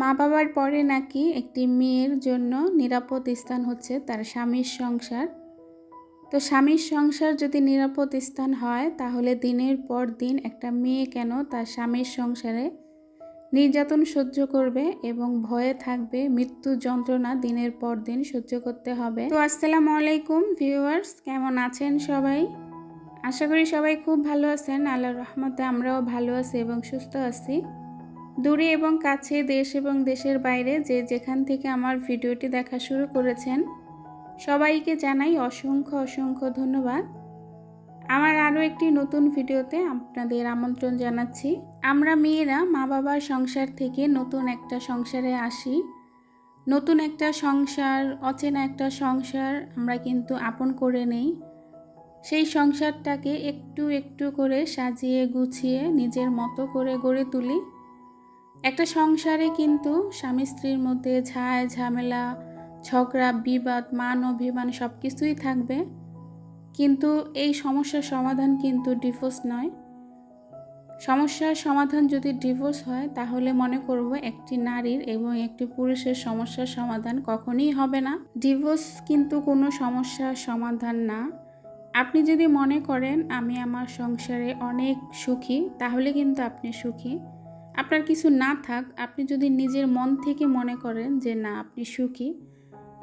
মা বাবার পরে নাকি একটি মেয়ের জন্য নিরাপদ স্থান হচ্ছে তার স্বামীর সংসার। তো স্বামীর সংসার যদি নিরাপদ স্থান হয়, তাহলে দিনের পর দিন একটা মেয়ে কেন তার স্বামীর সংসারে নির্যাতন সহ্য করবে এবং ভয়ে থাকবে? মৃত্যু যন্ত্রণা দিনের পর দিন সহ্য করতে হবে। তো আসসালামু আলাইকুম ভিউয়ার্স, কেমন আছেন সবাই? আশা করি সবাই খুব ভালো আছেন। আল্লাহর রহমতে আমরাও ভালো আছি এবং সুস্থ আছি। দূরে এবং কাছে দেশ এবং দেশের বাইরে যে যেখান থেকে আমার ভিডিওটি দেখা শুরু করেছেন, সবাইকে জানাই অসংখ্য অসংখ্য ধন্যবাদ। আমার আরও একটি নতুন ভিডিওতে আপনাদের আমন্ত্রণ জানাচ্ছি। আমরা মেয়েরা মা বাবার সংসার থেকে নতুন একটা সংসারে আসি। নতুন একটা সংসার, অচেনা একটা সংসার আমরা কিন্তু আপন করে নেই। সেই সংসারটাকে একটু একটু করে সাজিয়ে গুছিয়ে নিজের মতো করে গড়ে তুলি। একটা সংসারে কিন্তু স্বামী স্ত্রীর মধ্যে ঝায় ঝামেলা, ঝগড়া, বিবাদ, মান অভিমান সব কিছুই থাকবে। কিন্তু এই সমস্যার সমাধান কিন্তু ডিভোর্স নয়। সমস্যার সমাধান যদি ডিভোর্স হয়, তাহলে মনে করব একটি নারীর এবং একটি পুরুষের সমস্যার সমাধান কখনই হবে না। ডিভোর্স কিন্তু কোনো সমস্যার সমাধান না। আপনি যদি মনে করেন, আমি আমার সংসারে অনেক সুখী, তাহলে কিন্তু আপনি সুখী। আপনার কিছু না থাক, আপনি যদি নিজের মন থেকে মনে করেন যে না, আপনি সুখী,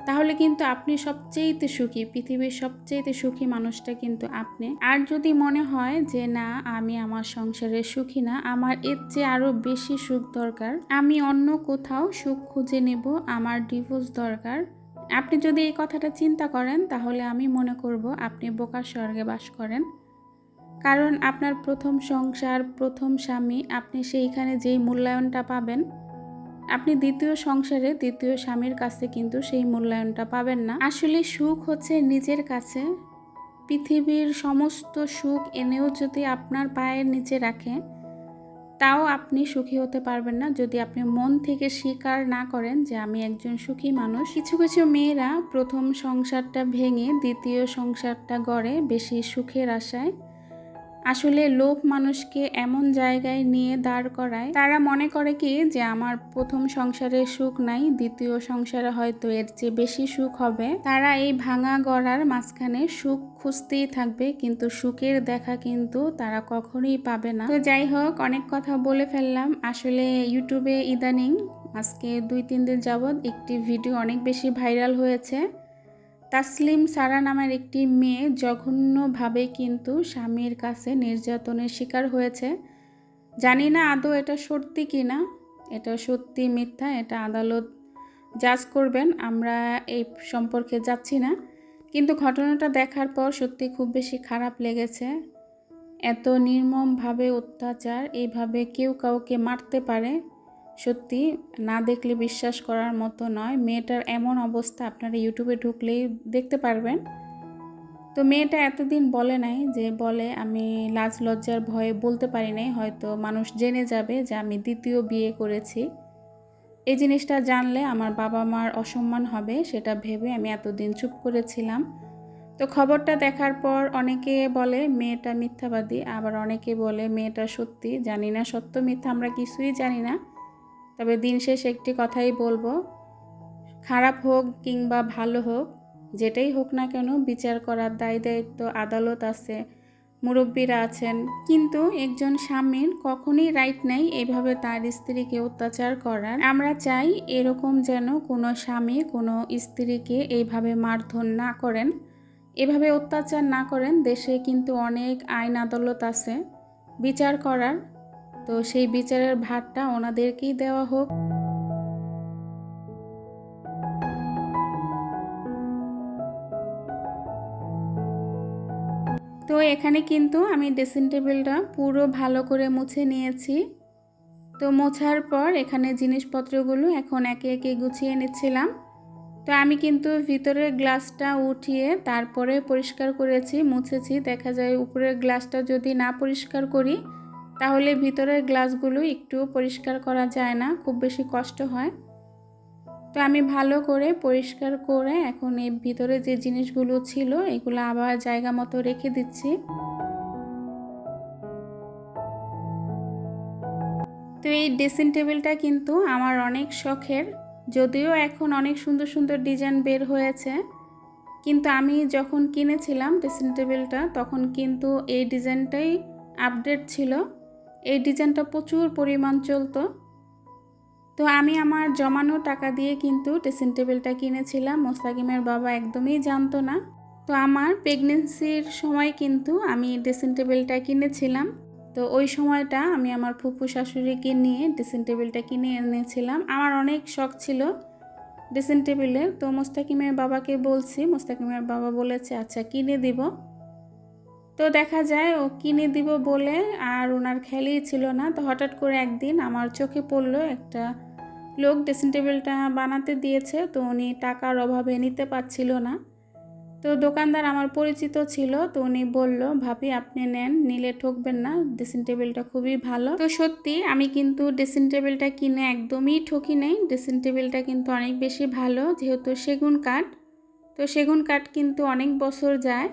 তাহলে কিন্তু আপনি সবচেয়েতে সুখী, পৃথিবীর সবচেয়েতে সুখী মানুষটা কিন্তু আপনি। আর যদি মনে হয় যে না, আমি আমার সংসারে সুখী না, আমার এর চেয়ে আরও বেশি সুখ দরকার, আমি অন্য কোথাও সুখ খুঁজে নেব, আমার ডিভোর্স দরকার, আপনি যদি এই কথাটা চিন্তা করেন, তাহলে আমি মনে করব আপনি বোকার স্বর্গে বাস করেন। কারণ আপনার প্রথম সংসার, প্রথম স্বামী, আপনি সেইখানে যেই মূল্যায়নটা পাবেন, আপনি দ্বিতীয় সংসারে দ্বিতীয় স্বামীর কাছে কিন্তু সেই মূল্যায়নটা পাবেন না। আসলে সুখ হচ্ছে নিজের কাছে। পৃথিবীর সমস্ত সুখ এনেও যদি আপনার পায়ের নিচে রাখে, তাও আপনি সুখী হতে পারবেন না। যদি আপনি মন থেকে স্বীকার না করেন যে আমি একজন সুখী মানুষ, কিছু কিছু মেয়েরা প্রথম সংসারটা ভেঙে দ্বিতীয় সংসারটা গড়ে বেশি সুখের আশায় আসলে লোভ মানুষকে এমন জায়গায় নিয়ে দাঁড় করায়। তারা মনে করে কি যে আমার প্রথম সংসারে সুখ নাই, দ্বিতীয় সংসারে হয়তো এর চেয়ে বেশি সুখ হবে। তারা এই ভাঙা গড়ার মাঝখানে সুখ খুঁজতেই থাকবে, কিন্তু সুখের দেখা কিন্তু তারা কখনোই পাবে না। তো যাই হোক, অনেক কথা বলে ফেললাম। আসলে ইউটিউবে ইদানিং, আজকে দুই, তিন দিন যাবৎ একটি ভিডিও অনেক বেশি ভাইরাল হয়েছে। তাসলিম সারা নামের একটি মেয়ে জঘন্যভাবে কিন্তু স্বামীর কাছে নির্যাতনের শিকার হয়েছে। জানি না আদৌ এটা সত্যি কি না, এটা সত্যি মিথ্যা, এটা আদালত জাজ করবেন, আমরা এই সম্পর্কে যাচ্ছি না। কিন্তু ঘটনাটা দেখার পর সত্যি খুব বেশি খারাপ লেগেছে। এত নির্মমভাবে অত্যাচার এইভাবে কেউ কাউকে মারতে পারে সত্যি না দেখলে বিশ্বাস করার মতো নয়। মেয়েটার এমন অবস্থা আপনারা ইউটিউবে ঢুকলেই দেখতে পারবেন। তো মেয়েটা এতদিন বলে নাই যে বলে, আমি লাজ লজ্জার ভয়ে বলতে পারি নাই, হয়তো মানুষ জেনে যাবে যে আমি দ্বিতীয় বিয়ে করেছি। এই জিনিসটা জানলে আমার বাবা মার অসম্মান হবে, সেটা ভেবে আমি এতদিন চুপ করেছিলাম। তো খবরটা দেখার পর অনেকে বলে, মেয়েটা মিথ্যাবাদী। আবার অনেকে বলে, মেয়েটা সত্যি জানি না, সত্য মিথ্যা আমরা কিছুই জানি না। তবে দিন শেষ একটি কথাই বলব, খারাপ হোক কিংবা ভালো হোক, যেটাই হোক না কেন বিচার করার দায় দায়িত্ব আদালত আছে, মুরব্বীরা আছেন। কিন্তু একজন স্বামীর কখনই রাইট নেই এভাবে তার স্ত্রীকে অত্যাচার করার। আমরা চাই এরকম যেন কোনো স্বামী কোনো স্ত্রীকে এইভাবে মারধর না করেন। এভাবে অত্যাচার না করেন, দেশে কিন্তু অনেক আইন আদালত আছে। বিচার করার তো সেই বিচারের ভারটা ওনাদেরকেই দেওয়া হোক। তো এখানে কিন্তু আমি ড্রেসিং টেবিলটা পুরো ভালো করে মুছে নিয়েছি। তো মোছার পর এখানে জিনিসপত্রগুলো এখন একে একে গুছিয়ে নিচ্ছিলাম। তো আমি কিন্তু ভিতরের গ্লাসটা উঠিয়ে তারপরে পরিষ্কার করেছি, মুছেছি। দেখা যায় উপরের গ্লাসটা যদি না পরিষ্কার করি তাহলে ভিতরের গ্লাসগুলো একটু পরিষ্কার করা যায় না, খুব বেশি কষ্ট হয়। তো আমি ভালো করে পরিষ্কার করে এখন এই ভিতরে যে জিনিসগুলো ছিল, এগুলো আবার জায়গা মতো রেখে দিচ্ছি। তো এই ড্রেসিং টেবিলটা কিন্তু আমার অনেক শখের, যদিও এখন অনেক সুন্দর সুন্দর ডিজাইন বের হয়েছে। কিন্তু আমি যখন কিনেছিলাম ড্রেসিং টেবিলটা, তখন কিন্তু এই ডিজাইনটাই আপডেট ছিল। এই ডিজাইনটা প্রচুর পরিমাণ চলতো। তো আমি আমার জমানো টাকা দিয়ে কিন্তু ড্রেসিং টেবিলটা কিনেছিলাম। মোস্তাকিমের বাবা একদমই জানতো না। তো আমার প্রেগনেন্সির সময় কিন্তু আমি ড্রেসিং টেবিলটা কিনেছিলাম। তো ওই সময়টা আমি আমার ফুপু শাশুড়িকে নিয়ে ড্রেসিং টেবিলটা কিনে এনেছিলাম। আমার অনেক শখ ছিল ড্রেসিং টেবিলে তো মোস্তাকিমের বাবাকে বলছি, মোস্তাকিমের বাবা বলেছে আচ্ছা কিনে দিব। তো দেখা যায় ও কিনে দিব বলে আর ওনার খেয়ালই ছিল না। তো হঠাৎ করে একদিন আমার চোখে পড়ল একটা লোক ড্রেসিং টেবিলটা বানাতে দিয়েছে, তো উনি টাকার অভাবে নিতে পারছিল না। তো দোকানদার আমার পরিচিত ছিল, তো উনি বলল, ভাবি, আপনি নেন, নিলে ঠকবেন না, ড্রেসিং টেবিলটা খুবই ভালো। তো সত্যি আমি কিন্তু ড্রেসিং টেবিলটা কিনে একদমই ঠকি নেই। ড্রেসিং টেবিলটা কিন্তু অনেক বেশি ভালো, যেহেতু সেগুন কাঠ। তো সেগুন কাঠ কিন্তু অনেক বছর যায়।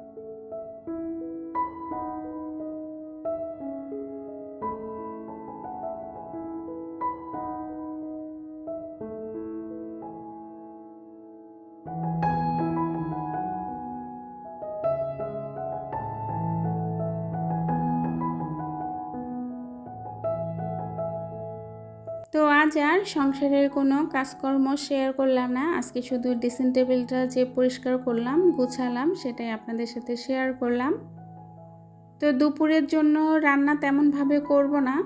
তো আজ আর সংসারের কোনো কাজকর্ম শেয়ার করলাম না। আজকে শুধু ড্রেসিং টেবিলটা যে পরিষ্কার করলাম, গুছালাম, সেটাই আপনাদের সাথে শেয়ার করলাম। তো দুপুরের জন্য রান্না তেমনভাবে করব না।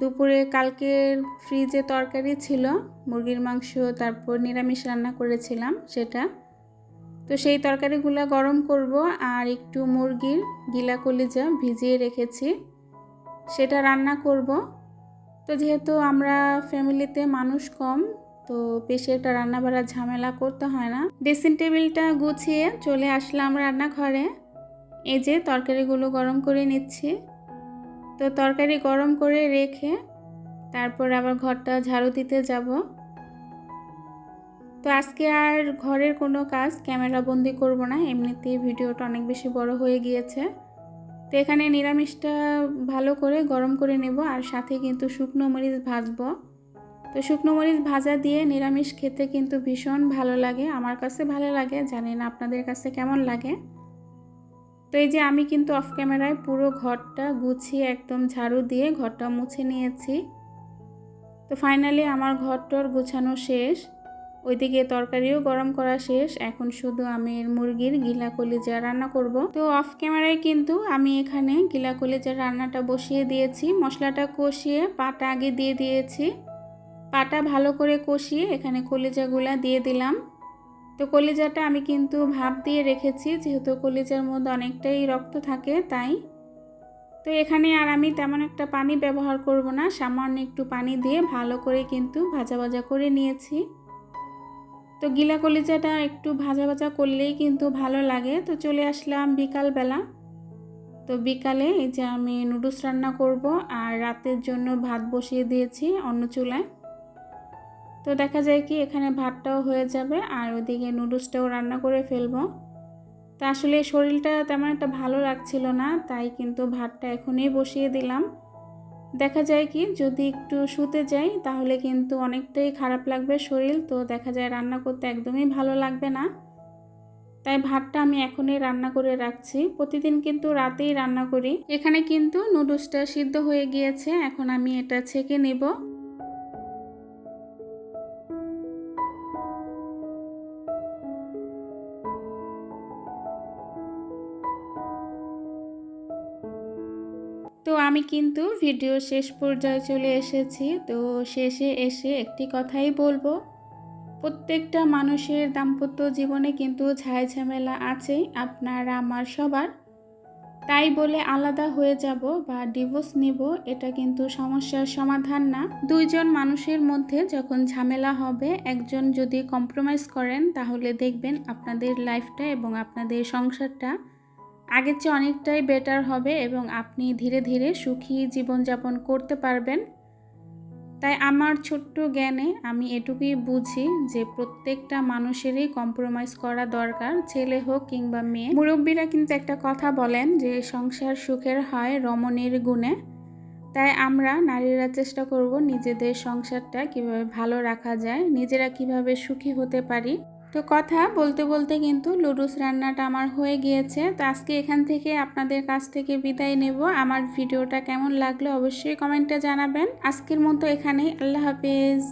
দুপুরে কালকের ফ্রিজে তরকারি ছিল, মুরগির মাংস, তারপর নিরামিষ রান্না করেছিলাম সেটা। তো সেই তরকারিগুলো গরম করব আর একটু মুরগির গিলা কলিজা ভিজিয়ে রেখেছি। সেটা রান্না করব। তো যেহেতু আমরা ফ্যামিলিতে মানুষ কম, তো বেশি একটা রান্না বাড়ার ঝামেলা করতে হয় না। ড্রেসিং টেবিলটা গুছিয়ে চলে আসলাম রান্নাঘরে। এই যে তরকারিগুলো গরম করে নিচ্ছি। তো তরকারি গরম করে রেখে তারপর আবার ঘরটা ঝাড়ু দিতে যাব। তো আজকে আর ঘরের কোনো কাজ, ক্যামেরা বন্দি করব না। এমনিতেই ভিডিওটা অনেক বেশি বড় হয়ে গিয়েছে। তো এখানে নিরামিষটা ভালো করে গরম করে নেব আর সাথে কিন্তু শুকনো মরিচ ভাজব। তো শুকনো মরিচ ভাজা দিয়ে নিরামিষ খেতে কিন্তু ভীষণ ভালো লাগে, আমার কাছে ভালো লাগে জানি না আপনাদের কাছে কেমন লাগে? তো এই যে আমি কিন্তু অফ ক্যামেরায় পুরো ঘরটা গুছিয়ে একদম ঝাড়ু দিয়ে ঘরটা মুছে নিয়েছি। তো ফাইনালি আমার ঘরটর গুছানো শেষ। ওইদিকে তরকারিও গরম করা শেষ। এখন শুধু আমি মুরগির গিলা কলিজা রান্না করব। তো অফ ক্যামেরায় কিন্তু আমি এখানে গিলা কলিজার রান্নাটা বসিয়ে দিয়েছি। মশলাটা কষিয়ে পাটা আগে দিয়ে দিয়েছি। পাটা ভালো করে কষিয়ে এখানে কলিজাগুলা দিয়ে দিলাম। তো কলিজাটা আমি কিন্তু ভাপ দিয়ে রেখেছি, যেহেতু কলিজার মধ্যে অনেকটাই রক্ত থাকে, তাই। তো এখানে আর আমি তেমন একটা পানি ব্যবহার করব না, সামান্য একটু পানি দিয়ে ভালো করে কিন্তু ভাজা ভাজা করে নিয়েছি। তো গিলা কলিজাটা একটু ভাজা ভাজা করলেই কিন্তু ভালো লাগে। তো চলে আসলাম বিকালবেলা। তো বিকালে এই যে আমি নুডলস রান্না করব আর রাতের জন্য ভাত বসিয়ে দিয়েছি অন্য চুলায়। তো দেখা যায় কি এখানে ভাতটাও হয়ে যাবে আর ওদিকে নুডলসটাও রান্না করে ফেলব। তা আসলে শরীরটা তেমন একটা ভালো লাগছিল না, তাই কিন্তু ভাতটা এখনই বসিয়ে দিলাম। দেখা যায় কি, যদি একটু শুতে যাই, তাহলে কিন্তু অনেকটাই খারাপ লাগবে শরীর। তো দেখা যায় রান্না করতে একদমই ভালো লাগবে না। তাই ভাতটা আমি এখনই রান্না করে রাখছি। প্রতিদিন কিন্তু রাতেই রান্না করি। এখানে কিন্তু নুডলসটা সিদ্ধ হয়ে গিয়েছে। এখন আমি এটা ছেঁকে নেব। আমি কিন্তু ভিডিও শেষ পর্যায়ে চলে এসেছি। তো শেষে এসে একটি কথাই বলব। প্রত্যেকটা মানুষের দাম্পত্য জীবনে কিন্তু ঝাই ঝামেলা আছেই আপনার, আমার, সবার। তাই বলে আলাদা হয়ে যাব বা ডিভোর্স নিব, এটা কিন্তু সমস্যার সমাধান না। দুইজন মানুষের মধ্যে যখন ঝামেলা হবে, একজন যদি কম্প্রোমাইজ করেন, তাহলে দেখবেন আপনাদের লাইফটা এবং আপনাদের সংসারটা আগের চেয়ে অনেকটাই বেটার হবে এবং আপনি ধীরে ধীরে সুখী জীবনযাপন করতে পারবেন। তাই আমার ছোট্ট জ্ঞানে আমি এটুকুই বুঝি যে প্রত্যেকটা মানুষেরই কম্প্রোমাইজ করা দরকার, ছেলে হোক কিংবা মেয়ে। মুরব্বীরা কিন্তু একটা কথা বলেন যে সংসার সুখের হয় রমণীর গুণে। তাই আমরা নারীরা চেষ্টা করব নিজেদের সংসারটা কীভাবে ভালো রাখা যায়, নিজেরা কীভাবে সুখী হতে পারি। তো কথা বলতে বলতে কিন্তু লুডুস রান্নাটা আমার হয়ে গিয়েছে। তো আজকে এখান থেকে আপনাদের কাছ থেকে বিদায় নেব। আমার ভিডিওটা কেমন লাগল অবশ্যই কমেন্টে জানাবেন। আজকের মতো এখানেই। আল্লাহ হাফেজ।